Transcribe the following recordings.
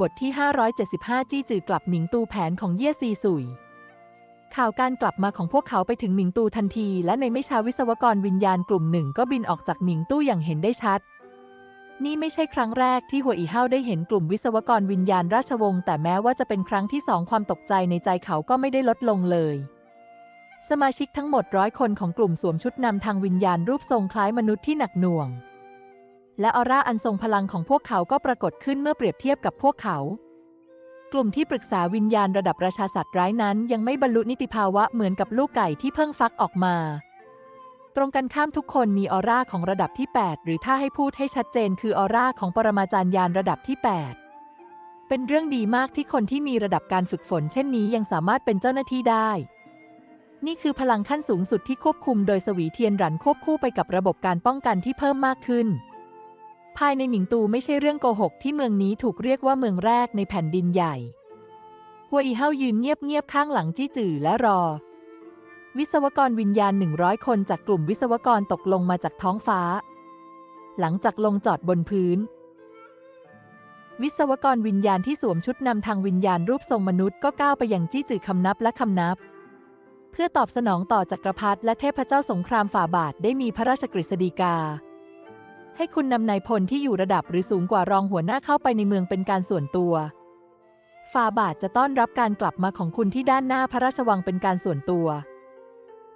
บทที่ 575 จี้จือกลับหมิงตูแผนของเย่ซีสุย ข่าวการกลับมาของพวกเขาไปถึงหมิงตูทันที และในไม่ช้าวิศวกรวิญญาณกลุ่มหนึ่งก็บินออกจากหมิงตู้อย่างเห็นได้ชัด นี่ไม่ใช่ครั้งแรกที่หัวอีเฮาได้เห็นกลุ่มวิศวกรวิญญาณราชวงศ์แต่แม้ว่าจะเป็นครั้งที่สองความตกใจในใจเขาก็ไม่ได้ลดลงเลย สมาชิกทั้งหมดร้อยคนของกลุ่มสวมชุดนำทางวิญญาณรูปทรงคล้ายมนุษย์ที่หนักหน่วง และออร่าอันทรงพลังของพวกเขาก็ปรากฏขึ้นเมื่อเปรียบเทียบกับพวกเขา กลุ่มที่ปรึกษาวิญญาณระดับราชาสัตว์ร้ายนั้น ยังไม่บรรลุนิติภาวะเหมือนกับลูกไก่ที่เพิ่งฟักออกมา ตรงกันข้ามทุกคนมีออร่าของระดับที่ 8 หรือถ้าให้พูดให้ชัดเจน คือออร่าของปรมาจารย์ยานระดับที่ 8 เป็นเรื่องดีมากที่คนที่มีระดับการฝึกฝน เช่นนี้ยังสามารถเป็นเจ้าหน้าที่ได้นี่คือพลังขั้นสูงสุดที่ควบคุมโดยสวีเทียนรันควบคู่ไปกับระบบการป้องกันที่เพิ่มมากขึ้น ภายในหมิงตูไม่ใช่เรื่องโกหกที่เมืองนี้ถูกเรียกว่าเมืองแรกในแผ่นดินใหญ่หัวอีเฮายืนเงียบๆข้างหลังจี้จื่อและรอ วิศวกรวิญญาณ100คนจากกลุ่มวิศวกรตกลงมาจากท้องฟ้า หลังจากลงจอดบนพื้น วิศวกรวิญญาณที่สวมชุดนำทางวิญญาณรูปทรงมนุษย์ก็ก้าวไปยังจี้จื่อคำนับและคำนับ เพื่อตอบสนองต่อจักรพรรดิและเทพเจ้าสงครามฝ่าบาทได้มีพระราชกฤษฎีกา ให้คุณนำนายพลที่อยู่ระดับหรือสูงกว่ารองหัวหน้าเข้าไปในเมืองเป็นการส่วนตัวฟาบาทจะต้อนรับการกลับมาของคุณที่ด้านหน้าพระราชวังเป็นการส่วนตัว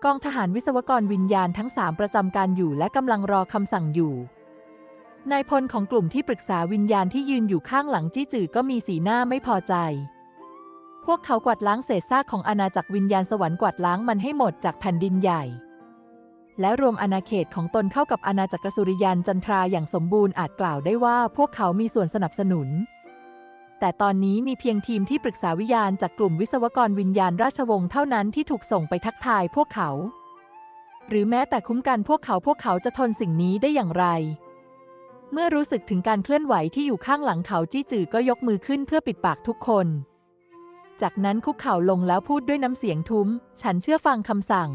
กองทหารวิศวกรวิญญาณทั้งสามประจำการอยู่และกำลังรอคำสั่งอยู่ นายพลของกลุ่มที่ปรึกษาวิญญาณที่ยืนอยู่ข้างหลังจี้จือก็มีสีหน้าไม่พอใจ พวกเขากวาดล้างเศษซากของอาณาจักรวิญญาณสวรรค์กวาดล้างมันให้หมดจากแผ่นดินใหญ่ และรวมอาณาเขตของตนเข้ากับอาณาจักรสุริยันจันทราอย่างสมบูรณ์อาจกล่าวได้ว่าพวกเขามีส่วนสนับสนุน แต่ตอนนี้มีเพียงทีมที่ปรึกษาวิญญาณจากกลุ่มวิศวกรวิญญาณราชวงศ์เท่านั้นที่ถูกส่งไปทักทายพวกเขา หรือแม้แต่คุ้มกันพวกเขาพวกเขาจะทนสิ่งนี้ได้อย่างไร เมื่อรู้สึกถึงการเคลื่อนไหวที่อยู่ข้างหลังเขาจี้จือก็ยกมือขึ้นเพื่อปิดปากทุกคน จากนั้นคุกเข่าลงแล้วพูดด้วยน้ำเสียงทุ้ม ฉันเชื่อฟังคำสั่ง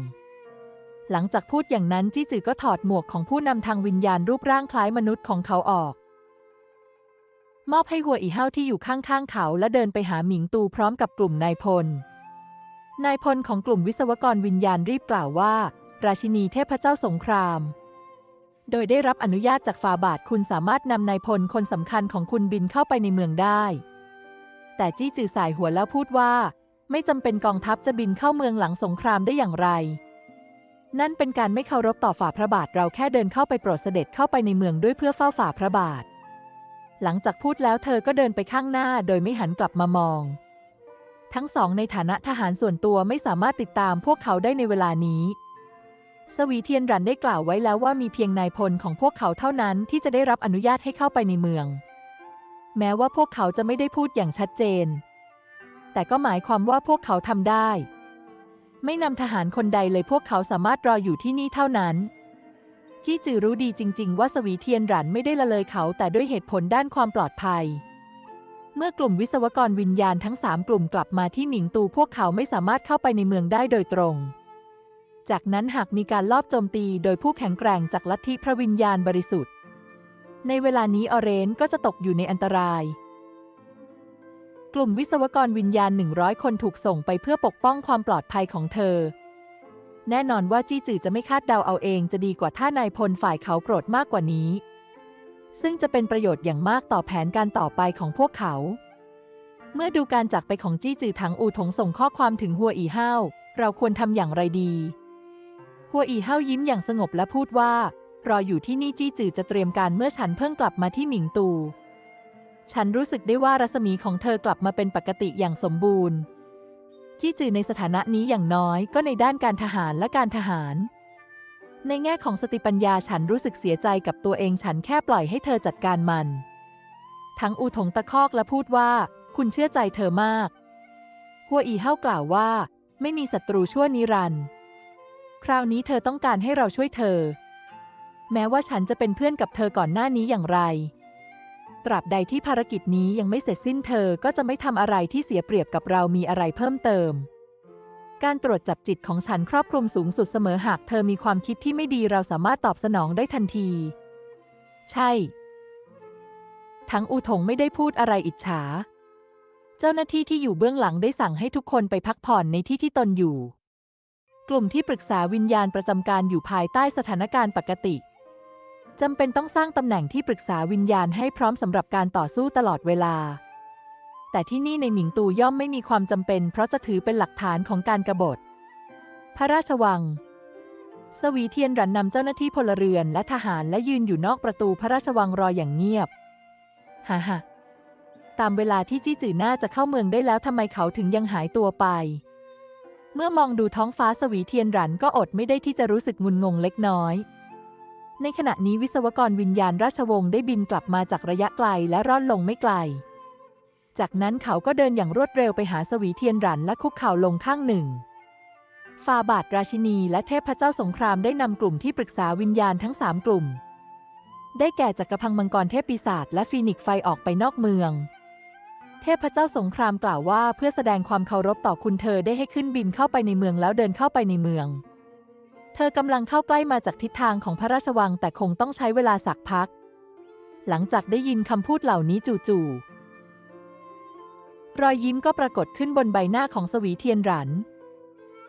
หลังจากพูดอย่างนั้นจี้จือก็ถอดหมวกของผู้นำทางวิญญาณรูปร่างคล้ายมนุษย์ของเขาออก มอบให้หัวอีเห้าที่อยู่ข้างๆเขาและเดินไปหาหมิงตูพร้อมกับกลุ่มนายพล นายพลของกลุ่มวิศวกรวิญญาณรีบกล่าวว่า ราชินีเทพเจ้าสงคราม โดยได้รับอนุญาตจากฟาบาทคุณสามารถนำนายพลคนสำคัญของคุณบินเข้าไปในเมืองได้ แต่จี้จือสายหัวแล้วพูดว่า ไม่จำเป็นกองทัพจะบินเข้าเมืองหลังสงครามได้อย่างไร นั่นเป็นการไม่เคารพต่อฝ่าพระบาทเราแค่เดินเข้าไปโปรดเสด็จเข้าไปในเมืองด้วยเพื่อเฝ้าฝ่าพระบาท หลังจากพูดแล้วเธอก็เดินไปข้างหน้าโดยไม่หันกลับมามอง ทั้งสองในฐานะทหารส่วนตัวไม่สามารถติดตามพวกเขาได้ในเวลานี้ สวีเทียนรันได้กล่าวไว้แล้วว่ามีเพียงนายพลของพวกเขาเท่านั้นที่จะได้รับอนุญาตให้เข้าไปในเมือง แม้ว่าพวกเขาจะไม่ได้พูดอย่างชัดเจน แต่ก็หมายความว่าพวกเขาทำได้ ไม่นำทหารคนใดเลยพวกเขาสามารถรออยู่ที่นี่เท่านั้น จี้จือรู้ดีจริง ๆ ว่าสวีเทียนหรันไม่ได้ละเลยเขาแต่ด้วยเหตุผลด้านความปลอดภัย เมื่อกลุ่มวิศวกรวิญญาณทั้งสามกลุ่มกลับมาที่หมิงตูพวกเขาไม่สามารถเข้าไปในเมืองได้โดยตรง จากนั้นหากมีการลอบโจมตีโดยผู้แข็งแกร่งจากลัทธิพระวิญญาณบริสุทธิ์ ในเวลานี้ออเรนก็จะตกอยู่ในอันตราย กลุ่มวิศวกรวิญญาณ 100 คนถูกส่งไปเพื่อปกป้องความปลอดภัยของเธอ แน่นอนว่าจี้จือจะไม่คาดเดาเอาเองจะดีกว่าถ้านายพลฝ่ายเขาโกรธมากกว่านี้ ซึ่งจะเป็นประโยชน์อย่างมากต่อแผนการต่อไปของพวกเขา เมื่อดูการจากไปของจี้จือถังอูถงส่งข้อความถึงหัวอีเห้าเราควรทำอย่างไรดีหัวอีเห้ายิ้มอย่างสงบและพูดว่า รออยู่ที่นี่จี้จือจะเตรียมการเมื่อฉันเพิ่งกลับมาที่หมิงตู ฉันรู้สึกได้ว่ารัศมีของเธอกลับมาเป็นปกติอย่างสมบูรณ์ จี้จือในสถานะนี้อย่างน้อยก็ในด้านการทหารและการทหาร ในแง่ของสติปัญญาฉันรู้สึกเสียใจกับตัวเองฉันแค่ปล่อยให้เธอจัดการมัน ทั้งอูถงตะคอกและพูดว่า คุณเชื่อใจเธอมาก หัวอีเห้ากล่าวว่า ไม่มีศัตรูชั่วนิรันดร์คราวนี้เธอต้องการให้เราช่วยเธอ แม้ว่าฉันจะเป็นเพื่อนกับเธอก่อนหน้านี้อย่างไร ตราบใดที่ภารกิจนี้ยังไม่เสร็จสิ้นเธอก็จะไม่ทำอะไรที่เสียเปรียบกับเรามีอะไรเพิ่มเติม การตรวจจับจิตของฉันครอบคลุมสูงสุดเสมอหากเธอมีความคิดที่ไม่ดีเราสามารถตอบสนองได้ทันที ใช่ ทั้งอูถงไม่ได้พูดอะไรอิจฉา เจ้าหน้าที่ที่อยู่เบื้องหลังได้สั่งให้ทุกคนไปพักผ่อนในที่ที่ตนอยู่ กลุ่มที่ปรึกษาวิญญาณประจำการอยู่ภายใต้สถานการณ์ปกติ จำเป็นต้องสร้างตำแหน่งที่ปรึกษาวิญญาณให้พร้อมสำหรับการต่อสู้ตลอดเวลา แต่ที่นี่ในหมิงตูย่อมไม่มีความจำเป็น เพราะจะถือเป็นหลักฐานของการกบฏ พระราชวัง สวีเทียนรันนำเจ้าหน้าที่พลเรือนและทหารและยืนอยู่นอกประตูพระราชวังรออย่างเงียบ ฮ่าฮ่าตามเวลาที่จี้จือน่าจะเข้าเมืองได้แล้วทำไมเขาถึงยังหายตัวไป เมื่อมองดูท้องฟ้าสวีเทียนรันก็อดไม่ได้ที่จะรู้สึกงุนงงเล็กน้อย ในขณะนี้วิศวกรวิญญาณราชวงศ์ได้บินกลับมาจากระยะไกลและร่อนลงไม่ไกล จากนั้นเขาก็เดินอย่างรวดเร็วไปหาสวีเทียนรันและคุกเข่าลงข้างหนึ่งฟาบาทราชินีและเทพเจ้าสงครามได้นำกลุ่มที่ปรึกษาวิญญาณทั้งสามกลุ่ม ได้แก่จักรพังมังกรเทพปีศาจและฟีนิกซ์ไฟออกไปนอกเมือง เทพเจ้าสงครามกล่าวว่าเพื่อแสดงความเคารพต่อคุณเธอได้ให้ขึ้นบินเข้าไปในเมืองแล้วเดินเข้าไปในเมือง เธอกำลังเข้าใกล้มาจากทิศทางของพระราชวังแต่คงต้องใช้เวลาสักพัก หลังจากได้ยินคำพูดเหล่านี้จู่ๆรอยยิ้มก็ปรากฏขึ้นบนใบหน้าของสวีเทียนหรัน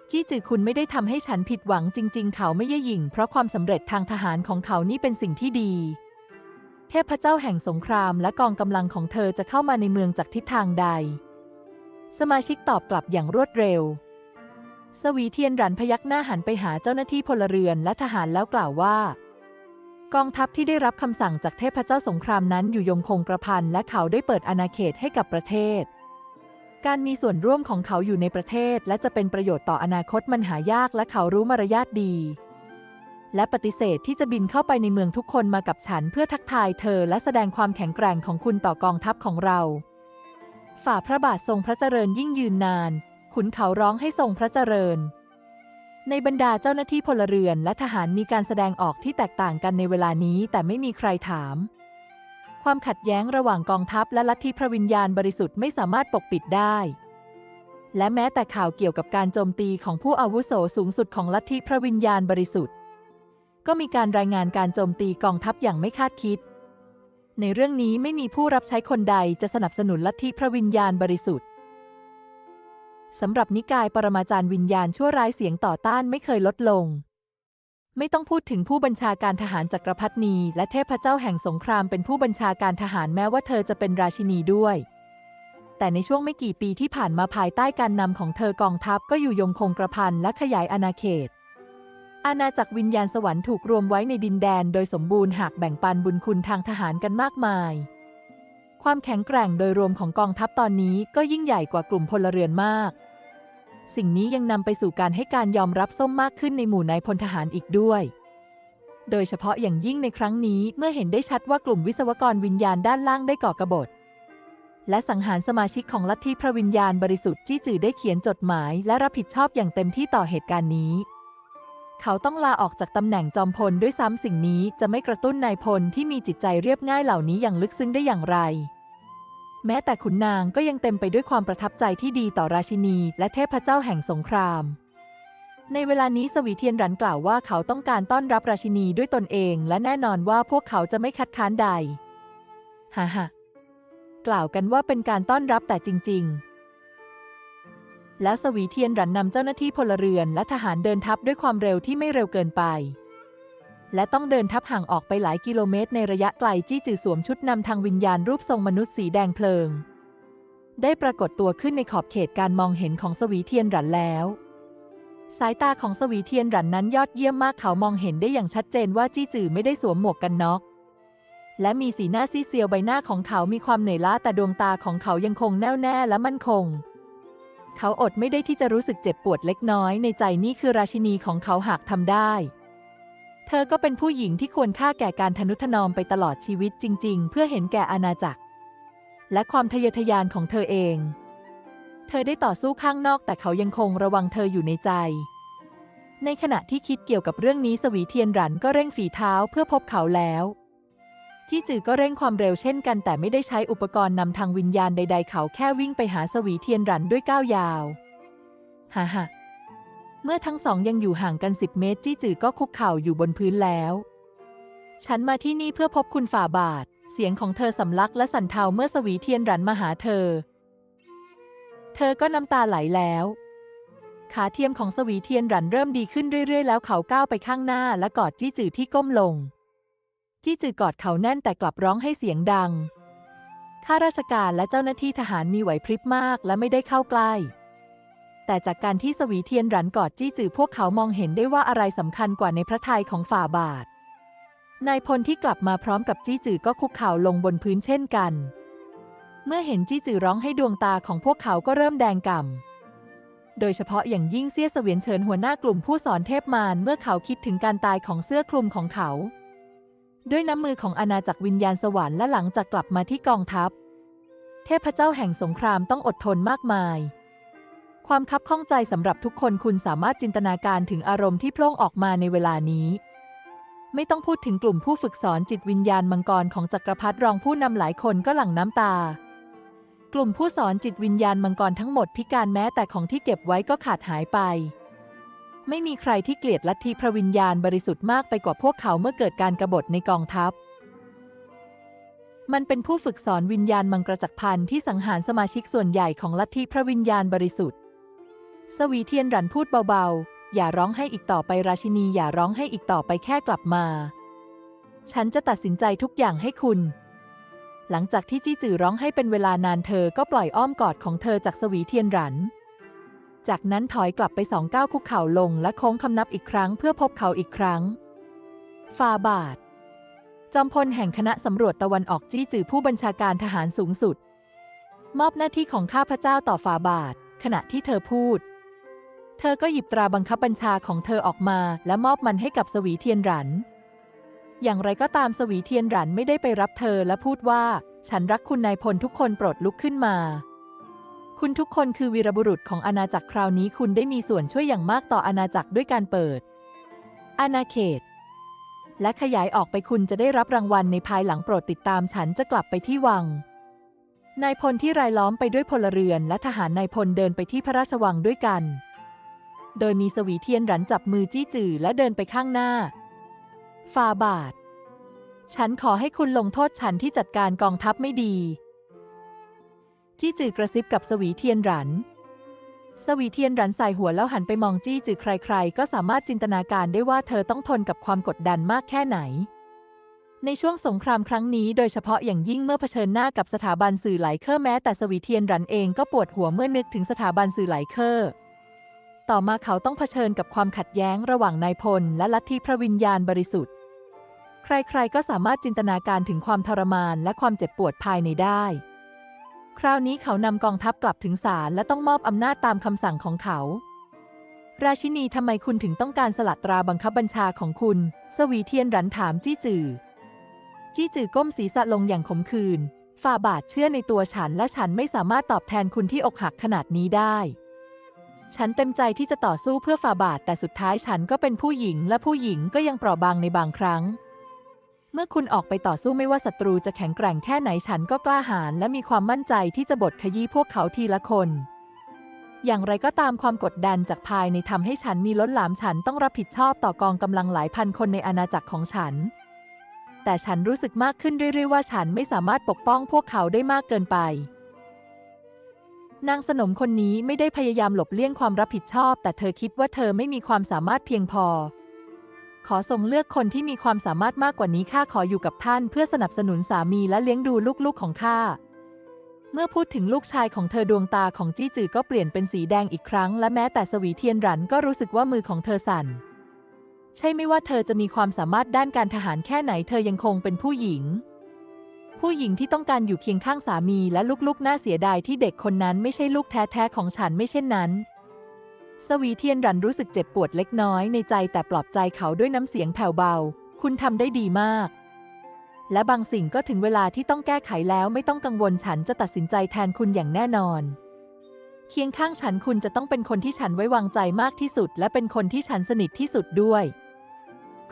จี้จือคุณไม่ได้ทำให้ฉันผิดหวังจริง ๆ เขาไม่เย่หยิ่ง เพราะความสำเร็จทางทหารของเขานี่เป็นสิ่งที่ดี เทพเจ้าแห่งสงครามและกองกำลังของเธอจะเข้ามาในเมืองจากทิศทางใด สมาชิกตอบกลับอย่างรวดเร็ว สวีเทียนหรันพยักหน้าหันไปหาเจ้าหน้าที่พลเรือนและทหารแล้วกล่าวว่า กองทัพที่ได้รับคำสั่งจากเทพเจ้าสงครามนั้นอยู่ยงคงกระพันและเขาได้เปิดอาณาเขตให้กับประเทศ การมีส่วนร่วมของเขาอยู่ในประเทศ และจะเป็นประโยชน์ต่ออนาคตมันหายากและเขารู้มารยาทดี และปฏิเสธที่จะบินเข้าไปในเมืองทุกคนมากับฉันเพื่อทักทายเธอและแสดงความแข็งแกร่งของคุณต่อกองทัพของเรา ฝ่าพระบาททรงพระเจริญยิ่งยืนนาน ขุนเขาร้องให้ทรงพระเจริญ ในบรรดาเจ้าหน้าที่พลเรือนและทหารมีการแสดงออกที่แตกต่างกันในเวลานี้แต่ไม่มีใครถาม ความขัดแย้งระหว่างกองทัพและลัทธิพระวิญญาณบริสุทธิ์ไม่สามารถปกปิดได้ และแม้แต่ข่าวเกี่ยวกับการโจมตีของผู้อาวุโสสูงสุดของลัทธิพระวิญญาณบริสุทธิ์ ก็มีการรายงานการโจมตีกองทัพอย่างไม่คาดคิดในเรื่องนี้ไม่มีผู้รับใช้คนใดจะสนับสนุนลัทธิพระวิญญาณบริสุทธิ์ สำหรับนิกายปรมาจารย์วิญญาณชั่วร้ายเสียงต่อต้านไม่เคยลดลง ไม่ต้องพูดถึงผู้บัญชาการทหารจักรพรรดินี และเทพเจ้าแห่งสงครามเป็นผู้บัญชาการทหารแม้ว่าเธอจะเป็นราชินีด้วย แต่ในช่วงไม่กี่ปีที่ผ่านมาภายใต้การนำของเธอกองทัพก็อยู่ยงคงกระพันและขยายอาณาเขต อาณาจักรวิญญาณสวรรค์ถูกรวมไว้ในดินแดน โดยสมบูรณ์หากแบ่งปันบุญคุณทางทหารกันมากมาย ความแข็งแกร่งโดยรวมของกองทัพตอนนี้ก็ยิ่งใหญ่กว่ากลุ่มพลเรือนมาก สิ่งนี้ยังนำไปสู่การให้การยอมรับส้มมากขึ้นในหมู่นายพลทหารอีกด้วย โดยเฉพาะอย่างยิ่งในครั้งนี้เมื่อเห็นได้ชัดว่ากลุ่มวิศวกรวิญญาณด้านล่างได้ก่อกบฏ และสังหารสมาชิกของลัทธิพระวิญญาณบริสุทธิ์จี้จือได้เขียนจดหมาย และรับผิดชอบอย่างเต็มที่ต่อเหตุการณ์นี้เขาต้องลาออกจากตำแหน่งจอมพลด้วยซ้ำสิ่งนี้จะไม่กระตุ้นนายพลที่มีจิตใจเรียบง่ายเหล่านี้อย่างลึกซึ้งได้อย่างไร แม้แต่ขุนนางก็ยังเต็มไปด้วยความประทับใจที่ดีต่อราชินี และเทพเจ้าแห่งสงคราม ในเวลานี้สวีเทียนรันกล่าวว่าเขาต้องการต้อนรับราชินีด้วยตนเอง และแน่นอนว่าพวกเขาจะไม่คัดค้านใดฮ่าฮ่ากล่าวกันว่าเป็นการต้อนรับแต่จริง ๆแล้วสวีเทียนรันนำเจ้าหน้าที่พลเรือนและทหารเดินทัพด้วยความเร็วที่ไม่เร็วเกินไป และต้องเดินทัพห่างออกไปหลายกิโลเมตรในระยะไกลจี้จือสวมชุดนำทางวิญญาณรูปทรงมนุษย์สีแดงเพลิง ได้ปรากฏตัวขึ้นในขอบเขตการมองเห็นของสวีเทียนรันแล้ว สายตาของสวีเทียนรันนั้นยอดเยี่ยมมากเขามองเห็นได้อย่างชัดเจนว่าจี้จือไม่ได้สวมหมวกกันน็อกและมีสีหน้าซีเซียวใบหน้าของเขามีความเหนื่อยล้าแต่ดวงตาของเขายังคงแน่วแน่และมั่นคง เขาอดไม่ได้ที่จะรู้สึกเจ็บปวดเล็กน้อยในใจนี่คือราชินีของเขาหากทำได้ เธอก็เป็นผู้หญิงที่ควรค่าแก่การทนุถนอมไปตลอดชีวิตจริง ๆ เพื่อเห็นแก่อาณาจักร และความทะเยอทะยานของเธอเอง เธอได้ต่อสู้ข้างนอกแต่เขายังคงระวังเธออยู่ในใจ ในขณะที่คิดเกี่ยวกับเรื่องนี้สวีเทียนรันก็เร่งฝีเท้าเพื่อพบเขาแล้วจี้จือก็เร่งความเร็วเช่นกันแต่ไม่ได้ใช้อุปกรณ์นำทางวิญญาณใด ๆ เขาแค่วิ่งไปหาสวีเทียนรันด้วยก้าวยาว ฮ่าฮ่า เมื่อทั้งสองยังอยู่ห่างกัน 10 เมตร จี้จือก็คุกเข่าอยู่บนพื้นแล้ว ฉันมาที่นี่เพื่อพบคุณฝ่าบาท เสียงของเธอสำลักและสั่นเทาเมื่อสวีเทียนรันมาหาเธอ เธอก็น้ำตาไหลแล้ว ขาเทียมของสวีเทียนรันเริ่มดีขึ้นเรื่อยๆ แล้วเขาก้าวไปข้างหน้าและกอดจี้จือที่ก้มลง จี้จือกอดเขาแน่นแต่กลับร้องให้เสียงดังข้าราชการและเจ้าหน้าที่ทหารมีไหวพริบมากและไม่ได้เข้าใกล้ แต่จากการที่สวีเทียนรันกอดจี้จือพวกเขามองเห็นได้ว่าอะไรสำคัญกว่าในพระทัยของฝ่าบาท นายพลที่กลับมาพร้อมกับจี้จือก็คุกเข่าลงบนพื้นเช่นกัน เมื่อเห็นจี้จือร้องให้ดวงตาของพวกเขาก็เริ่มแดงก่ำ โดยเฉพาะอย่างยิ่งเสี้ยเสวียนเฉินหัวหน้ากลุ่มผู้สอนเทพมารเมื่อเขาคิดถึงการตายของเสื้อคลุมของเขา ด้วยน้ำมือของอาณาจักรวิญญาณสวรรค์และหลังจากกลับมาที่กองทัพ เทพเจ้าแห่งสงครามต้องอดทนมากมาย ความคับข้องใจสำหรับทุกคนคุณสามารถจินตนาการถึงอารมณ์ที่โพล่งออกมาในเวลานี้ ไม่ต้องพูดถึงกลุ่มผู้ฝึกสอนจิตวิญญาณมังกรของจักรพรรดิรองผู้นำหลายคนก็หลั่งน้ำตา กลุ่มผู้สอนจิตวิญญาณมังกรทั้งหมดพิการแม้แต่ของที่เก็บไว้ก็ขาดหายไป ไม่มีใครที่เกลียดลัทธิพระวิญญาณบริสุทธิ์มากไปกว่าพวกเขาเมื่อเกิดการกบฏในกองทัพมันเป็นผู้ฝึกสอนวิญญาณมังกรจักรพันธ์ที่สังหารสมาชิกส่วนใหญ่ของลัทธิพระวิญญาณบริสุทธิ์ สวีเทียนหรันพูดเบาๆ อย่าร้องให้อีกต่อไปราชินีอย่าร้องให้อีกต่อไปแค่กลับมา ฉันจะตัดสินใจทุกอย่างให้คุณ หลังจากที่จี้จือร้องให้เป็นเวลานานเธอก็ปล่อยอ้อมกอดของเธอจากสวีเทียนหรัน จากนั้นถอยกลับไปสองก้าวคุกเข่าลงและโค้งคำนับอีกครั้งเพื่อพบเขาอีกครั้งฟาบาท จอมพลแห่งคณะสำรวจตะวันออกจี้จือผู้บัญชาการทหารสูงสุด มอบหน้าที่ของข้าพเจ้าต่อฟาบาท ขณะที่เธอพูด เธอก็หยิบตราบังคับบัญชาของเธอออกมา และมอบมันให้กับสวีเทียนหรัน อย่างไรก็ตามสวีเทียนหรันไม่ได้ไปรับเธอและพูดว่า ฉันรักคุณนายพลทุกคนโปรดลุกขึ้นมา คุณทุกคนคือวีรบุรุษของอาณาจักรคราวนี้คุณได้มีส่วนช่วยอย่างมากต่ออาณาจักรด้วยการเปิด อาณาเขต และขยายออกไปคุณจะได้รับรางวัลในภายหลังโปรดติดตามฉันจะกลับไปที่วังนายพลที่รายล้อมไปด้วยพลเรือนและทหารนายพลเดินไปที่พระราชวังด้วยกัน โดยมีสวีเทียนหรันจับมือจี้จือและเดินไปข้างหน้า ฟาบาท ฉันขอให้คุณลงโทษฉันที่จัดการกองทัพไม่ดี จี้จือกระซิบกับสวีเทียนหรัน สวีเทียนหรันใสายหัวแล้วหันไปมองจี้จือใครๆ ก็สามารถจินตนาการได้ว่าเธอต้องทนกับความกดดันมากแค่ไหนในช่วงสงครามครั้งนี้โดยเฉพาะอย่างยิ่งเมื่อเผชิญหน้ากับสถาบันสื่อไหลเคอร์แม้แต่สวีเทียนหรันเองก็ปวดหัวเมื่อนึกถึงสถาบันสื่อไหลเคอร์ ต่อมาเขาต้องเผชิญกับความขัดแย้งระหว่างนายพลและลัทธิพระวิญญาณบริสุทธิ์ ใครๆ ก็สามารถจินตนาการถึงความทรมานและความเจ็บปวดภายในได้ คราวนี้เขานำกองทัพกลับถึงศาลและต้องมอบอำนาจตามคำสั่งของเขา ราชินีทำไมคุณถึงต้องการสลัดตราบังคับบัญชาของคุณ สวีเทียนรันถามจี้จือ จี้จือก้มศีรษะลงอย่างขมขื่นฝ่าบาทเชื่อในตัวฉันและฉันไม่สามารถตอบแทนคุณที่อกหักขนาดนี้ได้ ฉันเต็มใจที่จะต่อสู้เพื่อฝ่าบาท แต่สุดท้ายฉันก็เป็นผู้หญิง และผู้หญิงก็ยังเปราะบางในบางครั้ง เมื่อคุณออกไปต่อสู้ไม่ว่าศัตรูจะแข็งแกร่งแค่ไหนฉันก็กล้าหาญและมีความมั่นใจที่จะบดขยี้พวกเขาทีละคน อย่างไรก็ตามความกดดันจากภายในทำให้ฉันมีล้นหลามฉันต้องรับผิดชอบต่อกองกำลังหลายพันคนในอาณาจักรของฉัน แต่ฉันรู้สึกมากขึ้นเรื่อยๆว่าฉันไม่สามารถปกป้องพวกเขาได้มากเกินไป นางสนมคนนี้ไม่ได้พยายามหลบเลี่ยงความรับผิดชอบ แต่เธอคิดว่าเธอไม่มีความสามารถเพียงพอ ขอส่งเลือกคนที่มีความสามารถมากกว่านี้ข้าขออยู่กับท่านเพื่อสนับสนุนสามีและเลี้ยงดูลูกๆของข้าเมื่อพูดถึงลูกชายของเธอดวงตาของจี้จือก็เปลี่ยนเป็นสีแดงอีกครั้ง และแม้แต่สวีเทียนหรันก็รู้สึกว่ามือของเธอสั่น ใช่ไม่ว่าเธอจะมีความสามารถด้านการทหารแค่ไหน เธอยังคงเป็นผู้หญิง ผู้หญิงที่ต้องการอยู่เคียงข้างสามีและลูกๆ น่าเสียดายที่เด็กคนนั้นไม่ใช่ลูกแท้ๆของฉันไม่เช่นนั้น สวีเทียนรันรู้สึกเจ็บปวดเล็กน้อยในใจแต่ปลอบใจเขาด้วยน้ำเสียงแผ่วเบา คุณทำได้ดีมาก และบางสิ่งก็ถึงเวลาที่ต้องแก้ไขแล้วไม่ต้องกังวลฉันจะตัดสินใจแทนคุณอย่างแน่นอน เคียงข้างฉันคุณจะต้องเป็นคนที่ฉันไว้วางใจมากที่สุด และเป็นคนที่ฉันสนิทที่สุดด้วย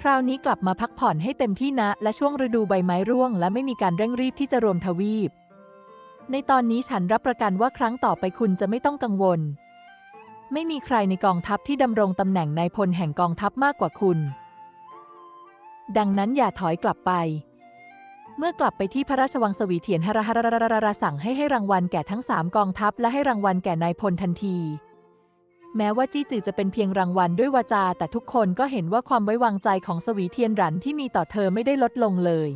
คราวนี้กลับมาพักผ่อนให้เต็มที่นะ และช่วงฤดูใบไม้ร่วง และไม่มีการเร่งรีบที่จะรวมทวีป ในตอนนี้ฉันรับประกันว่าครั้งต่อไปคุณจะไม่ต้องกังวล ไม่มีใครในกองทัพที่ดำรงตำแหน่งนายพลแห่งกองทัพมากกว่าคุณ ดังนั้นอย่าถอยกลับไป เมื่อกลับไปที่พระราชวังสวีเถียนฮาราฮาราราราราสั่งให้ให้รางวัลแก่ทั้งสามกองทัพและให้รางวัลแก่นายพลทันที แม้ว่าจี้จือจะเป็นเพียงรางวัลด้วยวาจา แต่ทุกคนก็เห็นว่าความไว้วางใจของสวีเทียนหรันที่มีต่อเธอไม่ได้ลดลงเลย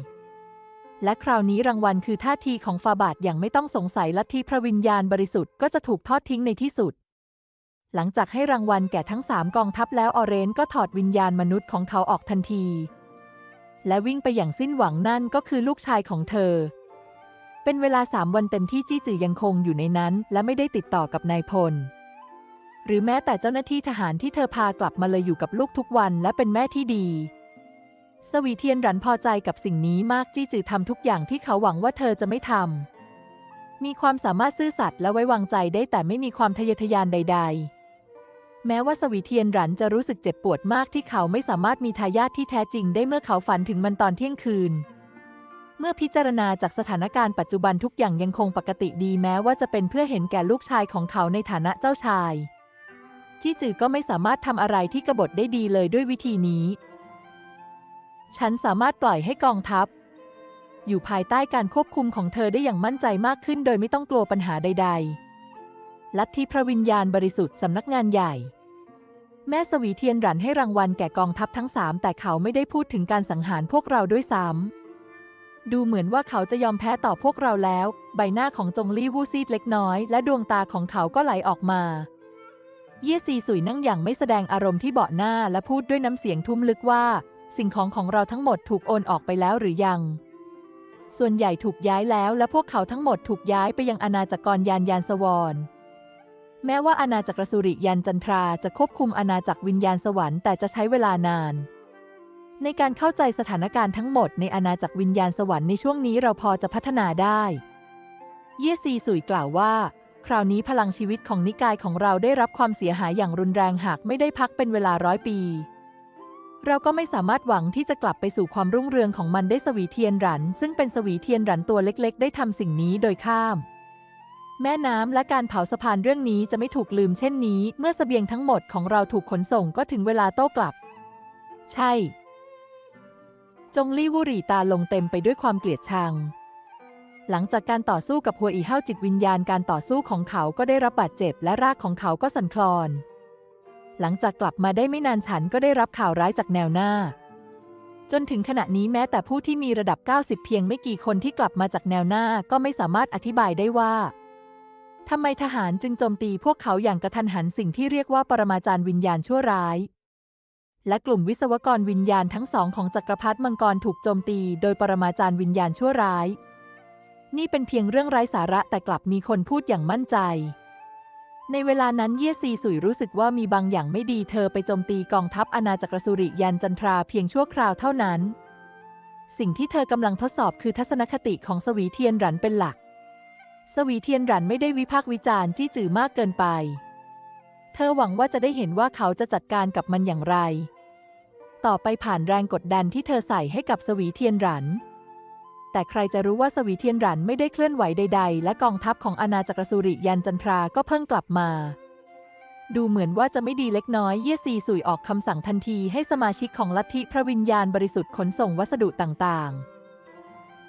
และคราวนี้รางวัลคือท่าทีของฟาบาทอย่างไม่ต้องสงสัยลัทธิพระวิญญาณบริสุทธิ์ก็จะถูกทอดทิ้งในที่สุด หลังจากให้รางวัลแก่ทั้งสามกองทัพแล้วออเรนก็ถอดวิญญาณมนุษย์ของเขาออกทันที และวิ่งไปอย่างสิ้นหวังนั่นก็คือลูกชายของเธอ เป็นเวลาสามวันเต็มที่จี้จือยังคงอยู่ในนั้น และไม่ได้ติดต่อกับนายพล หรือแม้แต่เจ้าหน้าที่ทหารที่เธอพากลับมาเลยอยู่กับลูกทุกวันและเป็นแม่ที่ดี สวีเทียนรันพอใจกับสิ่งนี้มากจี้จือทำทุกอย่างที่เขาหวังว่าเธอจะไม่ทำ มีความสามารถซื่อสัตย์และไว้วางใจได้แต่ไม่มีความทะเยอทะยานใด ๆ แม้ว่าสวีเทียนรันจะรู้สึกเจ็บปวดมากที่เขาไม่สามารถมีทายาทที่แท้จริงได้เมื่อเขาฝันถึงมันตอนเที่ยงคืนเมื่อพิจารณาจากสถานการณ์ปัจจุบันทุกอย่างยังคงปกติดีแม้ว่าจะเป็นเพื่อเห็นแก่ลูกชายของเขาในฐานะเจ้าชาย จี้จือก็ไม่สามารถทำอะไรที่กบฏได้ดีเลยด้วยวิธีนี้ ฉันสามารถปล่อยให้กองทัพ อยู่ภายใต้การควบคุมของเธอได้อย่างมั่นใจมากขึ้น โดยไม่ต้องกลัวปัญหาใด ๆ ลัทธิพระวิญญาณบริสุทธิ์สำนักงานใหญ่ แม่สวีเทียนรันให้รางวัลแก่กองทัพทั้งสามแต่เขาไม่ได้พูดถึงการสังหารพวกเราด้วยซ้ำดูเหมือนว่าเขาจะยอมแพ้ต่อพวกเราแล้ว ใบหน้าของจงลี่วูซีดเล็กน้อย และดวงตาของเขาก็ไหลออกมา เย่ซีสุยนั่งอย่างไม่แสดงอารมณ์ที่เบาะหน้าและพูดด้วยน้ำเสียงทุ้มลึกว่า สิ่งของของเราทั้งหมดถูกโอนออกไปแล้วหรือยัง ส่วนใหญ่ถูกย้ายแล้วและพวกเขาทั้งหมดถูกย้ายไปยังอาณาจักรยานยานสวรรค์แม้ว่าอาณาจักรสุริยันจันทราจะควบคุมอาณาจักรวิญญาณสวรรค์แต่จะใช้เวลานาน ในการเข้าใจสถานการณ์ทั้งหมดในอาณาจักรวิญญาณสวรรค์ในช่วงนี้เราพอจะพัฒนาได้ เยซีสุยกล่าวว่า คราวนี้พลังชีวิตของนิกายของเราได้รับความเสียหายอย่างรุนแรงหากไม่ได้พักเป็นเวลาร้อยปี เราก็ไม่สามารถหวังที่จะกลับไปสู่ความรุ่งเรืองของมันได้สวีเทียนหรัน ซึ่งเป็นสวีเทียนหรันตัวเล็กๆ ได้ทำสิ่งนี้โดยข้าม แม่น้ำและการเผาสะพานเรื่องนี้จะไม่ถูกลืมเช่นนี้ เมื่อเสบียงทั้งหมดของเราถูกขนส่งก็ถึงเวลาโต้กลับ ใช่ จงลี่วุหรี่ตาลงเต็มไปด้วยความเกลียดชัง หลังจากการต่อสู้กับหัวอีเห้าจิตวิญญาณการต่อสู้ของเขาก็ได้รับบาดเจ็บและรากของเขาก็สั่นคลอน หลังจากกลับมาได้ไม่นานฉันก็ได้รับข่าวร้ายจากแนวหน้า จนถึงขณะนี้แม้แต่ผู้ที่มีระดับ 90 เพียงไม่กี่คนที่กลับมาจากแนวหน้าก็ไม่สามารถอธิบายได้ว่าทำไมทหารจึงโจมตีพวกเขาอย่างกระทันหันสิ่งที่เรียกว่าปรมาจารย์วิญญาณชั่วร้าย และกลุ่มวิศวกรวิญญาณทั้งสองของจักรพรรดิมังกรถูกโจมตี โดยปรมาจารย์วิญญาณชั่วร้าย นี่เป็นเพียงเรื่องไร้สาระแต่กลับมีคนพูดอย่างมั่นใจ ในเวลานั้นเย่ซีสุยรู้สึกว่ามีบางอย่างไม่ดีเธอไปโจมตีกองทัพอาณาจักรสุริยันจันทราเพียงชั่วคราวเท่านั้น สิ่งที่เธอกำลังทดสอบคือทัศนคติของสวีเทียนหรันเป็นหลัก สวีเทียนหรันไม่ได้วิพากษ์วิจารณ์จี้จื่อมากเกินไป เธอหวังว่าจะได้เห็นว่าเขาจะจัดการกับมันอย่างไร ต่อไปผ่านแรงกดดันที่เธอใส่ให้กับสวีเทียนหรัน แต่ใครจะรู้ว่าสวีเทียนหรันไม่ได้เคลื่อนไหวใด ๆ และกองทัพของอาณาจักรสุริยันจันทราก็เพิ่งกลับมา ดูเหมือนว่าจะไม่ดีเล็กน้อยเยซีสุยออกคำสั่งทันทีให้สมาชิกของลัทธิพระวิญญาณบริสุทธิ์ขนส่งวัสดุต่าง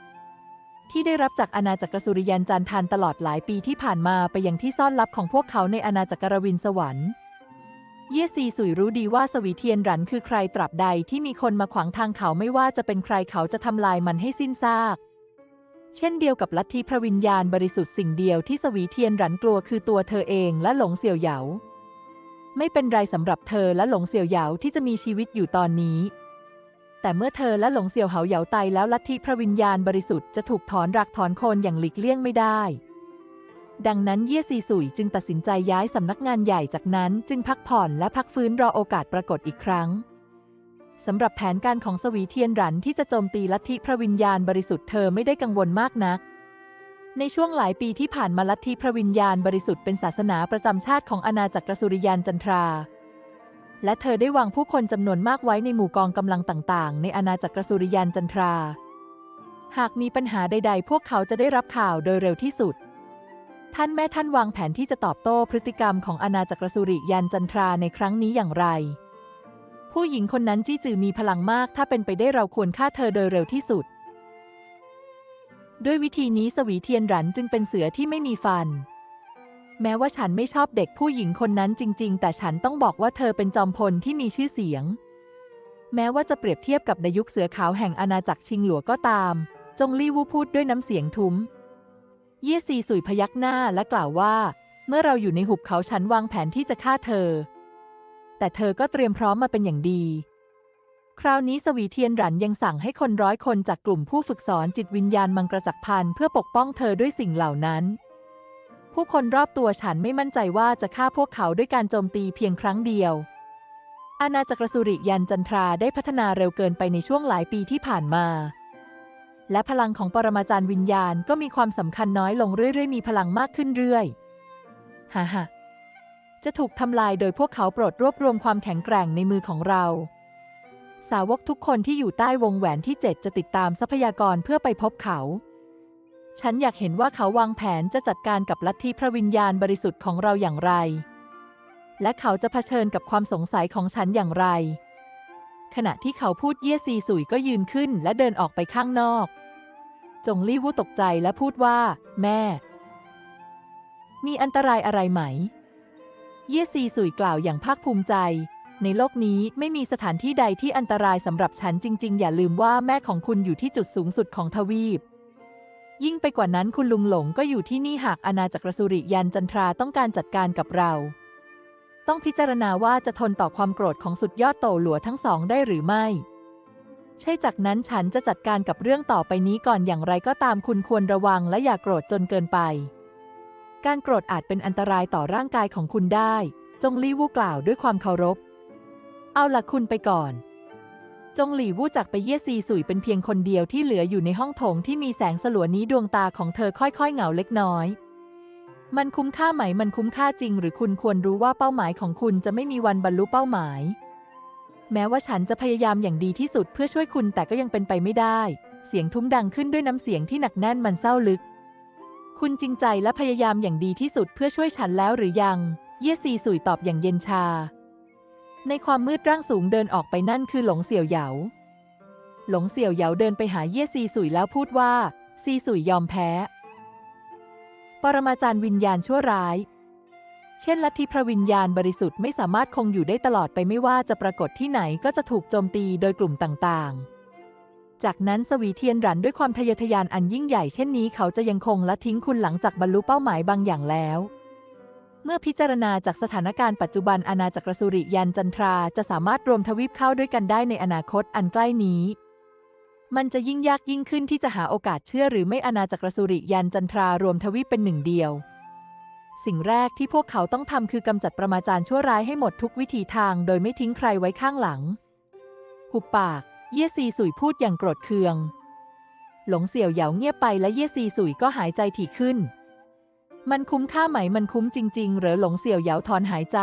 ๆที่ได้รับจากอาณาจักรสุริยันจันทานตลอดหลายปีที่ผ่านมาไปยังที่ซ่อนลับของพวกเขาในอาณาจักรวินสวรรค์ เย่ซีสุยรู้ดีว่าสวีเทียนหรันคือใครตราบใดที่มีคนมาขวางทางเขาไม่ว่าจะเป็นใครเขาจะทำลายมันให้สิ้นซาก เช่นเดียวกับลัทธิพระวิญญาณบริสุทธิ์สิ่งเดียวที่สวีเทียนหรันกลัวคือตัวเธอเองและหลงเสี่ยวเหยา ไม่เป็นไรสำหรับเธอและหลงเสี่ยวเหยาที่จะมีชีวิตอยู่ตอนนี้ แต่เมื่อเธอและหลงเสี่ยวเหาเหยาตายแล้วลัทธิพระวิญญาณบริสุทธิ์จะถูกถอนรากถอนโคนอย่างหลีกเลี่ยงไม่ได้ ดังนั้นเย่ซีสุยจึงตัดสินใจย้ายสำนักงานใหญ่จากนั้นจึงพักผ่อนและพักฟื้นรอโอกาสปรากฏอีกครั้งสำหรับแผนการของสวีเทียนหรันที่จะโจมตีลัทธิพระวิญญาณบริสุทธิ์เธอไม่ได้กังวลมากนัก ในช่วงหลายปีที่ผ่านมาลัทธิพระวิญญาณบริสุทธิ์เป็นศาสนาประจำชาติของอาณาจักรสุริยันจันทรา และเธอได้วางผู้คนจำนวนมากไว้ในหมู่กองกำลังต่าง ๆ ในอาณาจักรสุริยันจันทรา หากมีปัญหาใด ๆ พวกเขาจะได้รับข่าวโดยเร็วที่สุด ท่านแม่ท่านวางแผนที่จะตอบโต้พฤติกรรมของอาณาจักรสุริยันจันทราในครั้งนี้อย่างไร ผู้หญิงคนนั้นจี้จือมีพลังมาก ถ้าเป็นไปได้เราควรฆ่าเธอโดยเร็วที่สุด ด้วยวิธีนี้สวีเทียนหรันจึงเป็นเสือที่ไม่มีฟัน แม้ว่าฉันไม่ชอบเด็กผู้หญิงคนนั้นจริง ๆ แต่ฉันต้องบอกว่าเธอเป็นจอมพลที่มีชื่อเสียง แม้ว่าจะเปรียบเทียบกับในยุคเสือขาวแห่งอาณาจักรชิงหลัวก็ตาม จงลี่วูพูดด้วยน้ำเสียงทุ้ม เย่ซีสุยพยักหน้าและกล่าวว่า เมื่อเราอยู่ในหุบเขาฉันวางแผนที่จะฆ่าเธอ แต่เธอก็เตรียมพร้อมมาเป็นอย่างดี คราวนี้สวีเทียนหรันยังสั่งให้คนร้อยคนจากกลุ่มผู้ฝึกสอนจิตวิญญาณมังกรจักรพันเพื่อปกป้องเธอด้วยสิ่งเหล่านั้น ผู้คนรอบตัวฉันไม่มั่นใจว่าจะฆ่าพวกเขาด้วยการโจมตีเพียงครั้งเดียว อาณาจักรสุริยันจันทราได้พัฒนาเร็วเกินไปในช่วงหลายปีที่ผ่านมา และพลังของปรมาจารย์วิญญาณก็มีความสำคัญน้อยลงเรื่อยๆ มีพลังมากขึ้นเรื่อยฮ่าฮจะถูกทำลายโดยพวกเขาโปรดรวบรวมความแข็งแกร่งในมือของเรา สาวกทุกคนที่อยู่ใต้วงแหวนที่ 7 จะติดตามทรัพยากรเพื่อไปพบเขา ฉันอยากเห็นว่าเขาวางแผนจะจัดการกับลัทธิพระวิญญาณบริสุทธิ์ของเราอย่างไร และเขาจะเผชิญกับความสงสัยของฉันอย่างไร ขณะที่เขาพูดเยี่ยซีสุยก็ยืนขึ้นและเดินออกไปข้างนอก จงลี่วู้ตกใจและพูดว่า แม่ มีอันตรายอะไรไหม เยี่ยซีสุยกล่าวอย่างภาคภูมิใจ ในโลกนี้ไม่มีสถานที่ใดที่อันตรายสำหรับฉันจริง ๆ อย่าลืมว่าแม่ของคุณอยู่ที่จุดสูงสุดของทวีป ยิ่งไปกว่านั้นคุณลุงหลงก็อยู่ที่นี่หากอาณาจักรสุริยันจันทราต้องการจัดการกับเรา ต้องพิจารณาว่าจะทนต่อความโกรธของสุดยอดโตหลัวทั้งสองได้หรือไม่ ใช่จากนั้นฉันจะจัดการกับเรื่องต่อไปนี้ก่อนอย่างไรก็ตามคุณควรระวังและอย่าโกรธจนเกินไป การโกรธอาจเป็นอันตรายต่อร่างกายของคุณได้ จงลี่วูกล่าวด้วยความเคารพ เอาล่ะคุณไปก่อน จงหลี่วูจากไปเยี่ยซีสุยเป็นเพียงคนเดียวที่เหลืออยู่ในห้องโถงที่มีแสงสลัวนี้ดวงตาของเธอค่อยๆเหงาเล็กน้อย มันคุ้มค่าไหม มันคุ้มค่าจริง หรือคุณควรรู้ว่าเป้าหมายของคุณจะไม่มีวันบรรลุเป้าหมาย แม้ว่าฉันจะพยายามอย่างดีที่สุดเพื่อช่วยคุณแต่ก็ยังเป็นไปไม่ได้ เสียงทุ้มดังขึ้นด้วยน้ำเสียงที่หนักแน่นมันเศร้าลึก คุณจริงใจและพยายามอย่างดีที่สุดเพื่อช่วยฉันแล้วหรือยัง เย่ซีสุยตอบอย่างเย็นชา ในความมืดร่างสูงเดินออกไปนั่นคือหลงเสี่ยวเหยา หลงเสี่ยวเหยาเดินไปหาเย่ซีสุยแล้วพูดว่า ซีสุยยอมแพ้ รมาจารย์วิญญาณชั่วร้าย เช่นลัทธิพระวิญญาณบริสุทธิ์ไม่สามารถคงอยู่ได้ตลอดไปไม่ว่าจะปรากฏที่ไหนก็จะถูกโจมตีโดยกลุ่มต่างๆจากนั้นสวีเทียนรันด้วยความทะเยอทะยานอันยิ่งใหญ่เช่นนี้เขาจะยังคงละทิ้งคุณหลังจากบรรลุเป้าหมายบางอย่างแล้ว เมื่อพิจารณาจากสถานการณ์ปัจจุบันอาณาจักรสุริยันจันทราจะสามารถรวมทวีปเข้าด้วยกันได้ในอนาคตอันใกล้นี้ มันจะยิ่งยากยิ่งขึ้นที่จะหาโอกาสเชื่อหรือไม่อาณาจักรสุริยันจันทรารวมทวีปเป็นหนึ่งเดียว สิ่งแรกที่พวกเขาต้องทำคือกำจัดประมาจารย์ชั่วร้ายให้หมดทุกวิถีทาง โดยไม่ทิ้งใครไว้ข้างหลัง หุบปาก เย่ซีสุยพูดอย่างโกรธเคือง หลงเสี่ยวเหยาเงียบไปและเย่ซีสุยก็หายใจถี่ขึ้น มันคุ้มค่าไหมมันคุ้มจริง ๆ หรือหลงเสี่ยวเหยาถอนหายใจ